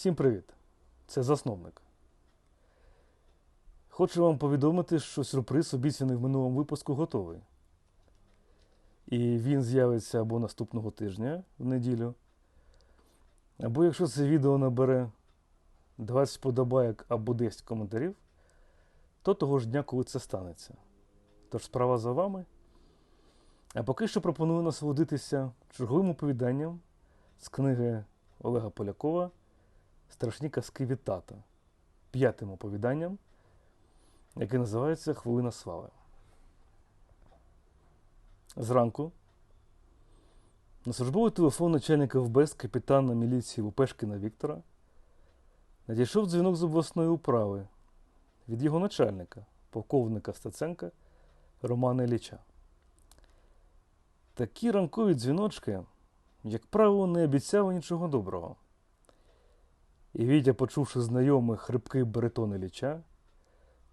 Всім привіт! Це засновник. Хочу вам повідомити, що сюрприз, обіцяний в минулому випуску, готовий. І він з'явиться або наступного тижня в неділю, або якщо це відео набере 20 вподобайок або 10 коментарів, то того ж дня, коли це станеться. Тож справа за вами. А поки що пропоную насолодитися черговим оповіданням з книги Олега Полякова Страшні казки від тата, п'ятим оповіданням, яке називається Хвилина слави. Зранку на службовий телефон начальника ВБЕС капітана міліції Лупешкіна Віктора надійшов дзвінок з обласної управи від його начальника, полковника Стеценка Романа Ілліча. Такі ранкові дзвіночки, як правило, не обіцяли нічого доброго. І Вітя, почувши знайомий хрипкий баритон Ілліча,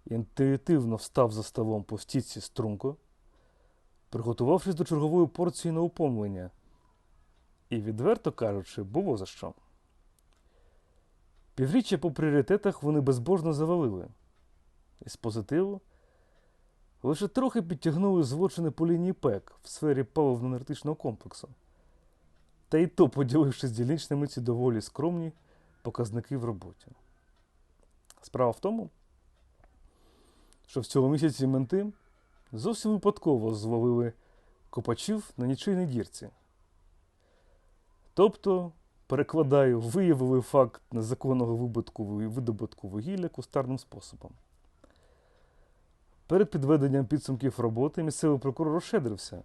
інтуїтивно встав за столом по стійці струнко, приготувавшись до чергової порції на упомлення. І, відверто кажучи, було за що. Півріччя по пріоритетах вони безбожно завалили. Із позитиву лише трохи підтягнули злочини по лінії ПЕК в сфері паливно-енергетичного комплексу. Та й то, поділившись дільничними ці доволі скромні показники в роботі. Справа в тому, що в цьому місяці менти зовсім випадково зловили копачів на нічийній дірці. Тобто, перекладаю, виявили факт незаконного вибутку, видобутку вугілля кустарним способом. Перед підведенням підсумків роботи місцевий прокурор розшедрився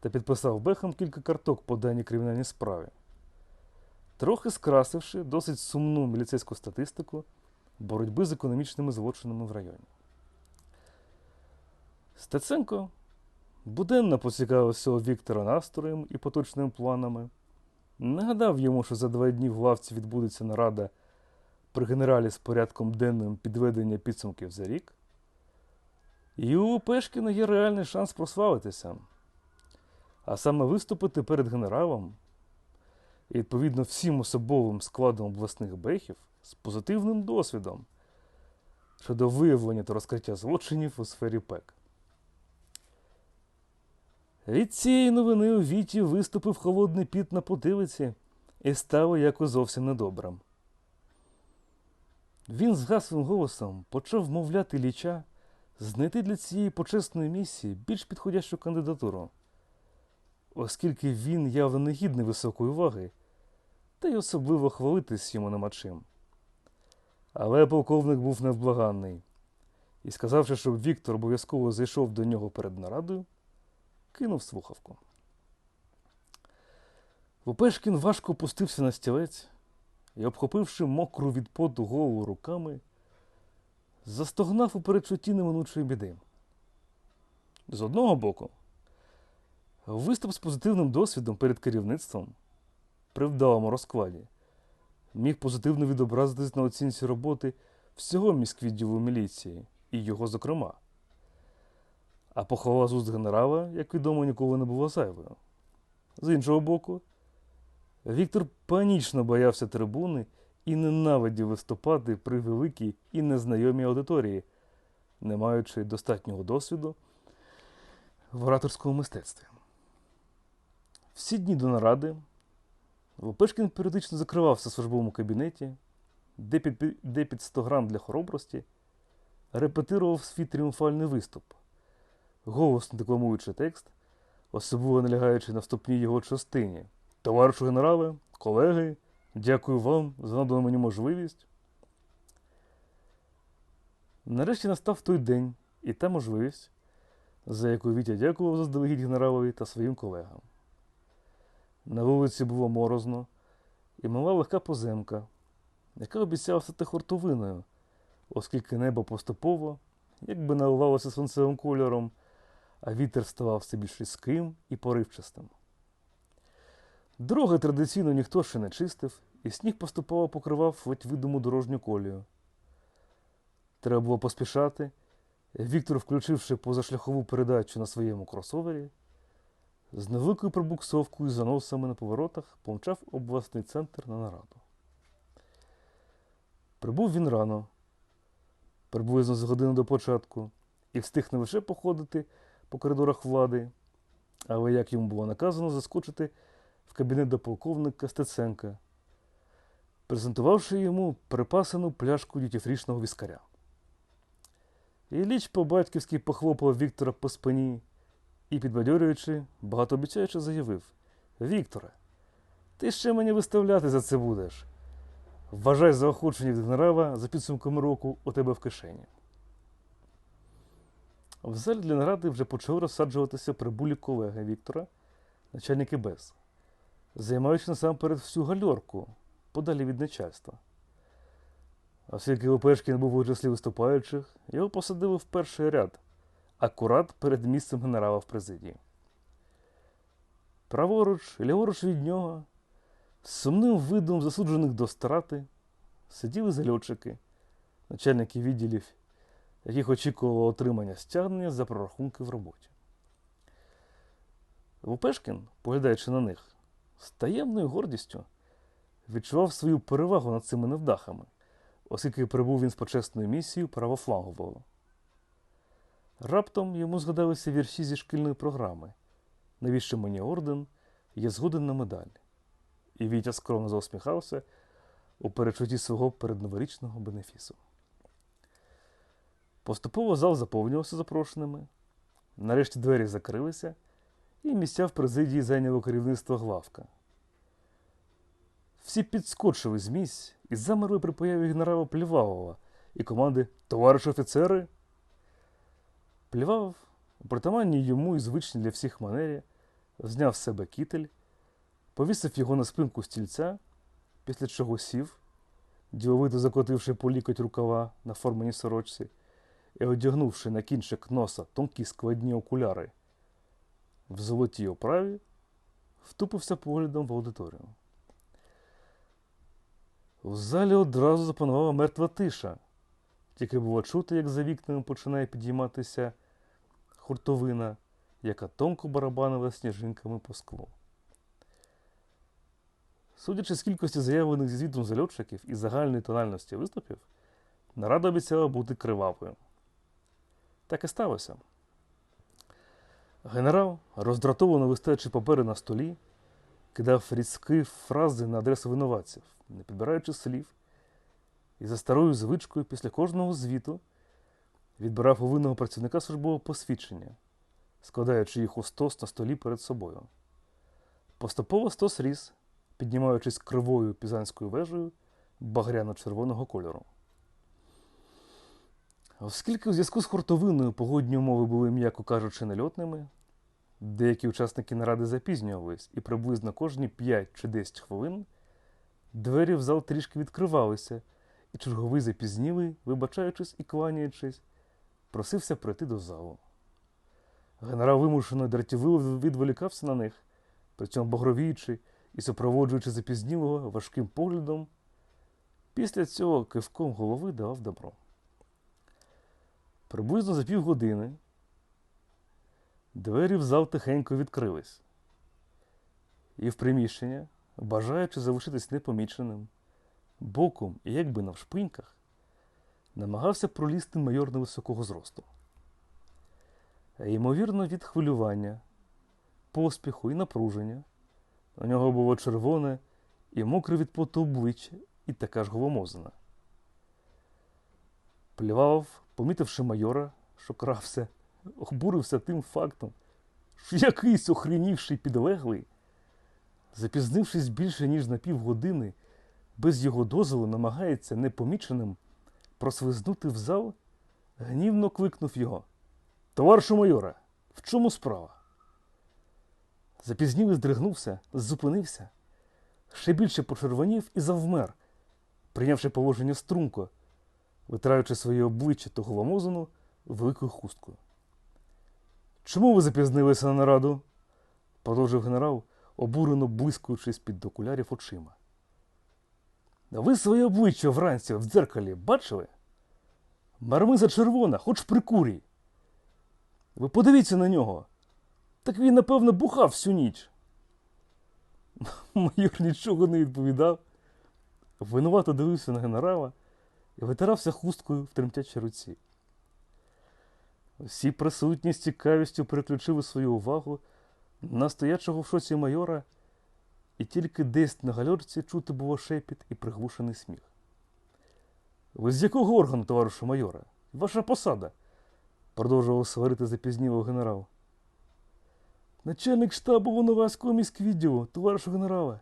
та підписав Бехам кілька карток по даній кримінальній справі, трохи скрасивши досить сумну міліцейську статистику боротьби з економічними злочинами в районі. Стеценко буденно поцікавився у Віктора настроєм і поточними планами, нагадав йому, що за два дні в лавці відбудеться нарада при генералі з порядком денним підведення підсумків за рік. І у Пешкіна є реальний шанс прославитися, а саме виступити перед генералом і, відповідно, всім особовим складом обласних бехів з позитивним досвідом щодо виявлення та розкриття злочинів у сфері ПЕК. Від цієї новини у Віті виступив холодний піт на потилиці і стало якось зовсім недобрим. Він з гасним голосом почав вмовляти ліча знайти для цієї почесної місії більш підходящу кандидатуру, оскільки він явно не гідний високої уваги, та й особливо хвалитись йому нема чим. Але полковник був невблаганний і, сказавши, щоб Віктор обов'язково зайшов до нього перед нарадою, кинув слухавку. Лупешкін важко опустився на стілець і, обхопивши мокру від поту голову руками, застогнав у передчутті неминучої біди. З одного боку, виступ з позитивним досвідом перед керівництвом при вдалому розкладі міг позитивно відобразитись на оцінці роботи всього міськвідділу міліції і його зокрема. А похвала з уст генерала, як відомо, ніколи не була зайвою. З іншого боку, Віктор панічно боявся трибуни і ненавидів виступати при великій і незнайомій аудиторії, не маючи достатнього досвіду в ораторському мистецтві. Всі дні до наради Лопешкін періодично закривався в службовому кабінеті, де під, де під 100 грам для хоробрості репетирував свій тріумфальний виступ, голосно декламуючи текст, особливо налягаючи на вступній його частині. Товаришу генерале, колеги, дякую вам за надану мені можливість. Нарешті настав той день і та можливість, за яку Вітя дякував заздалегідь генералові та своїм колегам. На вулиці було морозно і мала легка поземка, яка обіцяла стати хуртовиною, оскільки небо поступово, якби наливалося сонцевим кольором, а вітер ставав все більш різким і поривчастим. Дороги традиційно ніхто ще не чистив, і сніг поступово покривав ледь видиму дорожню колію. Треба було поспішати. Віктор, включивши позашляхову передачу на своєму кросовері, з невеликою пробуксовкою і заносами на поворотах помчав обласний центр на нараду. Прибув він рано, приблизно за годину до початку, і встиг не лише походити по коридорах влади, але, як йому було наказано, заскочити в кабінет до полковника Стеценка, презентувавши йому припасену пляшку дютіфрішного віскаря. Ілліч по-батьківськи похлопав Віктора по спині і, підбадьорюючи, багатообіцяючи заявив: Вікторе, ти ще мені виставляти за це будеш. Вважай заохочення від генерала за підсумками року у тебе в кишені. В залі для наради вже почали розсаджуватися прибулі колеги Віктора, начальники БЕС, займаючи насамперед всю гальорку подалі від начальства. Оскільки Лопешкін був у числі виступаючих, його посадили в перший ряд, акурат перед місцем генерала в президії. Праворуч ліворуч від нього, з сумним видом засуджених до страти, сиділи зальотчики, начальники відділів, яких очікувало отримання стягнення за прорахунки в роботі. Лупешкін, поглядаючи на них, з таємною гордістю відчував свою перевагу над цими невдахами, оскільки прибув він з почесною місією правофлангового. Раптом йому згадалися вірші зі шкільної програми Навіщо мені орден? Я згоден на медаль. І Вітя скромно заусміхався у перечутті свого передноворічного бенефісу. Поступово зал заповнювався запрошеними. Нарешті двері закрилися, і місця в президії зайняло керівництво главка. Всі підскочили з місць і замерли при появі генерала Плівалова і команди Товариш офіцери. Плівалов, у притаманній йому і звичній для всіх манері, зняв з себе кітель, повісив його на спинку стільця, після чого сів, діловито закотивши по лікоть рукава на форманій сорочці і одягнувши на кінчик носа тонкі складні окуляри в золотій оправі, втупився поглядом в аудиторію. У залі одразу запанувала мертва тиша, тільки було чути, як за вікнами починає підійматися хуртовина, яка тонко барабанила сніжинками по склу. Судячи з кількості заявлених зі звітом зальотчиків і загальної тональності виступів, нарада обіцяла бути кривавою. Так і сталося. Генерал, роздратовано вистаючи папери на столі, кидав різкі фрази на адресу винуватців, не підбираючи слів, і за старою звичкою після кожного звіту відбирав у винного працівника службового посвідчення, складаючи їх у стос на столі перед собою. Поступово стос ріс, піднімаючись кривою пізанською вежею багряно-червоного кольору. Оскільки у зв'язку з хуртовиною погодні умови були, м'яко кажучи, нельотними, деякі учасники наради запізнювались, і приблизно кожні 5 чи 10 хвилин двері в зал трішки відкривалися, і черговий запізнілий, вибачаючись і кланяючись, просився прийти до залу. Генерал вимушено дратівливо відволікався на них, при цьому багровіючи і супроводжуючи запізнілого важким поглядом, після цього кивком голови давав добро. Приблизно за півгодини двері в зал тихенько відкрились, і в приміщення, бажаючи залишитись непоміченим, боком і якби навшпиньках, намагався пролізти майор невисокого зросту. Ймовірно, від хвилювання, поспіху і напруження у нього було червоне і мокре від поту обличчя і така ж голомозина. Плював, помітивши майора, що крався, обурився тим фактом, що якийсь охренівший підлеглий, запізнившись більше ніж на півгодини, без його дозволу намагається непоміченим прослизнути в зал, гнівно кликнув його. Товаришу майора, в чому справа? Запізнілий здригнувся, зупинився, ще більше почервонів і завмер, прийнявши положення струнко, витираючи своє обличчя та голомозину великою хусткою. Чому ви запізнилися на нараду? продовжив генерал, обурено блискуючись під окулярів очима. Ви своє обличчя вранці в дзеркалі бачили? Мармиза червона, хоч прикурій. Ви подивіться на нього. Так він, напевно, бухав всю ніч. Майор нічого не відповідав. Винувато дивився на генерала, і витирався хусткою в тремтячій руці. Всі присутні з цікавістю переключили свою увагу на стоячого в шоці майора, і тільки десь на гальорці чути було шепіт і приглушений сміх. Ви з якого органу, товаришу майора? Ваша посада? продовжував сварити запізніло генерал. Начальник штабу Волноваського міськвідділу, товаришу генерале,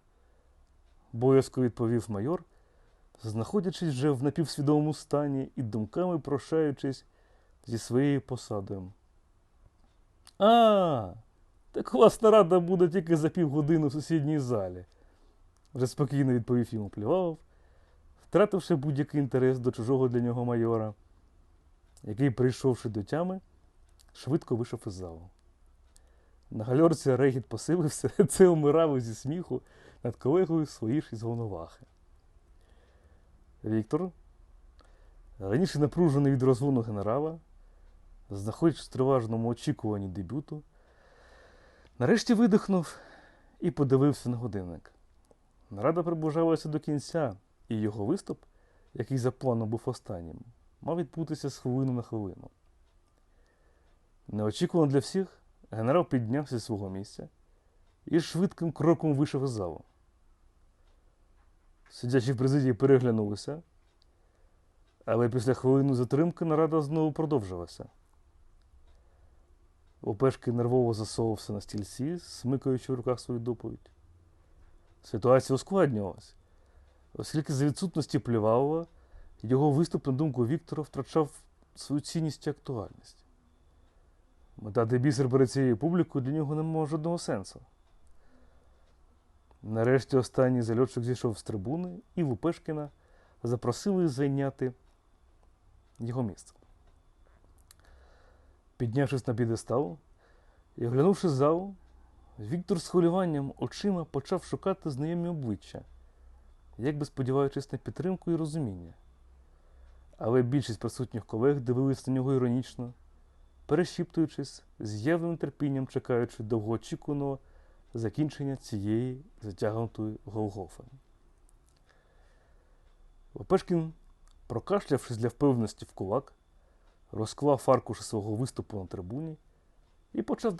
боязко відповів майор, знаходячись вже в напівсвідомому стані і думками прошаючись зі своєю посадою. А, так у вас нарада буде тільки за півгодини в сусідній залі, вже спокійно відповів йому Плівалов, втративши будь-який інтерес до чужого для нього майора, який, прийшовши до тями, швидко вийшов із залу. На гальорці регіт посилився, це умирав зі сміху над колегою своїх із Головновахи. Віктор, раніше напружений від розгону генерала, знаходячись в триважному очікуванні дебюту, нарешті видихнув і подивився на годинник. Нарада приближалася до кінця, і його виступ, який за планом був останнім, мав відбутися з хвилину на хвилину. Неочікувано для всіх, генерал піднявся зі свого місця і швидким кроком вийшов із залу. Сидячі в президії переглянулися, але після хвилини затримки нарада знову продовжилася. Опешки нервово засовувався на стільці, смикаючи в руках свою доповідь. Ситуація ускладнювалась, оскільки за відсутності Плівалова його виступ, на думку Віктора, втрачав свою цінність і актуальність. Мета бісер перед цією публікою для нього не має жодного сенсу. Нарешті останній зальотчик зійшов з трибуни і Лупешкіна запросили зайняти його місце. Піднявшись на підестал і оглянувши залу, Віктор з хвилюванням очима почав шукати знайомі обличчя, як би сподіваючись на підтримку і розуміння. Але більшість присутніх колег дивились на нього іронічно, перешіптуючись, з явним терпінням чекаючи довгоочікуваного закінчення цієї затягнутої Голгофи. Лопешкін, прокашлявшись для впевненості в кулак, розклав аркуші свого виступу на трибуні і почав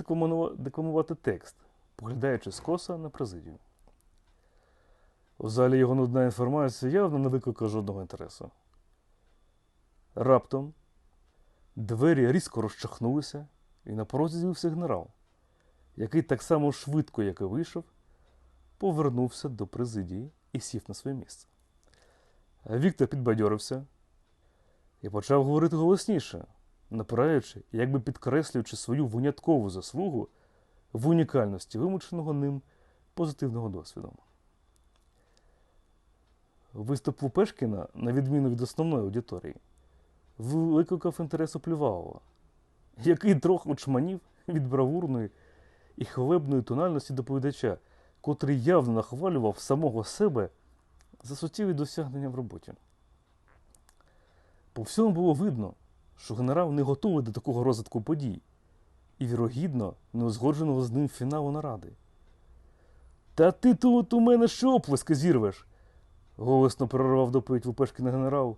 декламувати текст, поглядаючи скоса на президію. У залі його нудна інформація явно не викликала жодного інтересу. Раптом двері різко розчахнулися, і на порозі з'явився генерал, який так само швидко, як і вийшов, повернувся до президії і сів на своє місце. Віктор підбадьорився і почав говорити голосніше, напираючи, якби підкреслюючи свою виняткову заслугу в унікальності вимученого ним позитивного досвіду. Виступ Лупешкіна, на відміну від основної аудиторії, викликав інтерес у Плювалова, який трохи очманів від бравурної і хвалебної тональності доповідача, котрий явно нахвалював самого себе за суттєві досягнення в роботі. По всьому було видно, що генерал не готовий до такого розвитку подій і, вірогідно, не узгодженого з ним фіналу наради. Та ти тут у мене що оплески зірвеш? голосно перервав доповідь Лупешкіна генерал,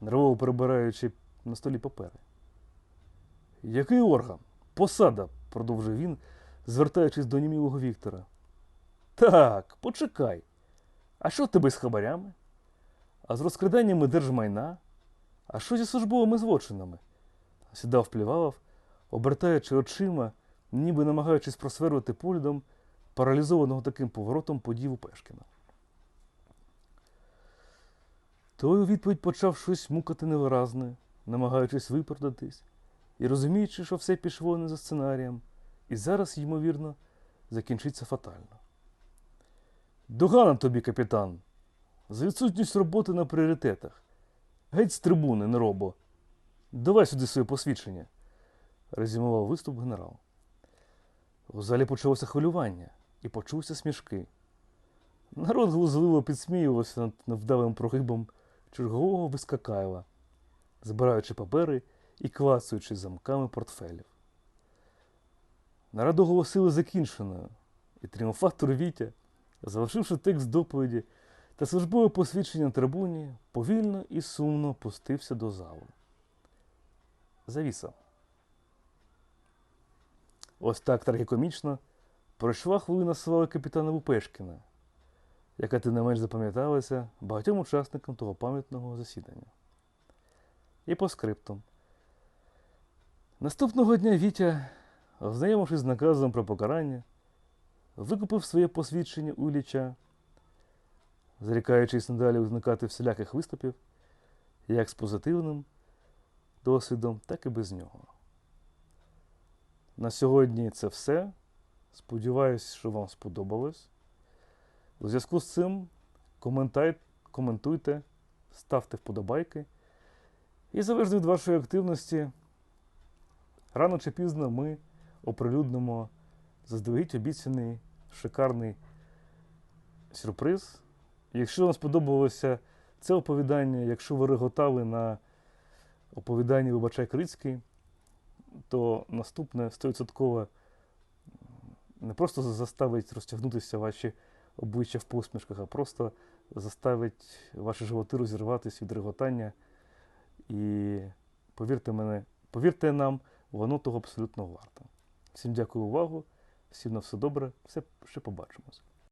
нервово перебираючи на столі папери. Який орган? Посада, продовжив він, звертаючись до німілого Віктора. Так, почекай. А що тебе з хабарями? А з розкраданнями держмайна? А що зі службовими злочинами? Сідав Плівалов, обертаючи очима, ніби намагаючись просверлити поглядом паралізованого таким поворотом подів Пешкіна. Той у відповідь почав щось мукати невиразне, намагаючись виправдатись, і розуміючи, що все пішло не за сценарієм, і зараз, ймовірно, закінчиться фатально. Догана тобі, капітан, за відсутність роботи на пріоритетах. Геть з трибуни, неробо. Давай сюди своє посвідчення, резюмував виступ генерал. У залі почалося хвилювання і почувся смішки. Народ глузливо підсміювався над невдалим прогибом чергового вискакайла, збираючи папери і клацаючи замками портфелів. Нараду оголосили закінченою, і тріумфатор Вітя, залишивши текст доповіді та службове посвідчення трибуні повільно і сумно пустився до залу. Завіса. Ось так трагікомічно пройшла хвилина слави капітана Вупешкіна, яка ти не менш запам'яталася багатьом учасникам того пам'ятного засідання. І по скриптум. Наступного дня Вітя, ознайомившись з наказом про покарання, викупив своє посвідчення у Ілліча, зарікаючись надалі уникати всіляких виступів, як з позитивним досвідом, так і без нього. На сьогодні це все. Сподіваюсь, що вам сподобалось. У зв'язку з цим коментуйте, ставте вподобайки. І залежно від вашої активності, рано чи пізно ми оприлюднимо заздалегідь обіцяний шикарний сюрприз. Якщо вам сподобалося це оповідання, якщо ви реготали на оповіданні Вибачай Крицький, то наступне 100% не просто заставить розтягнутися ваші обличчя в посмішках, а просто заставить ваші животи розірватися від реготання. І повірте мене, повірте нам, воно того абсолютно варто. Всім дякую увагу, всім на все добре, все ще побачимось.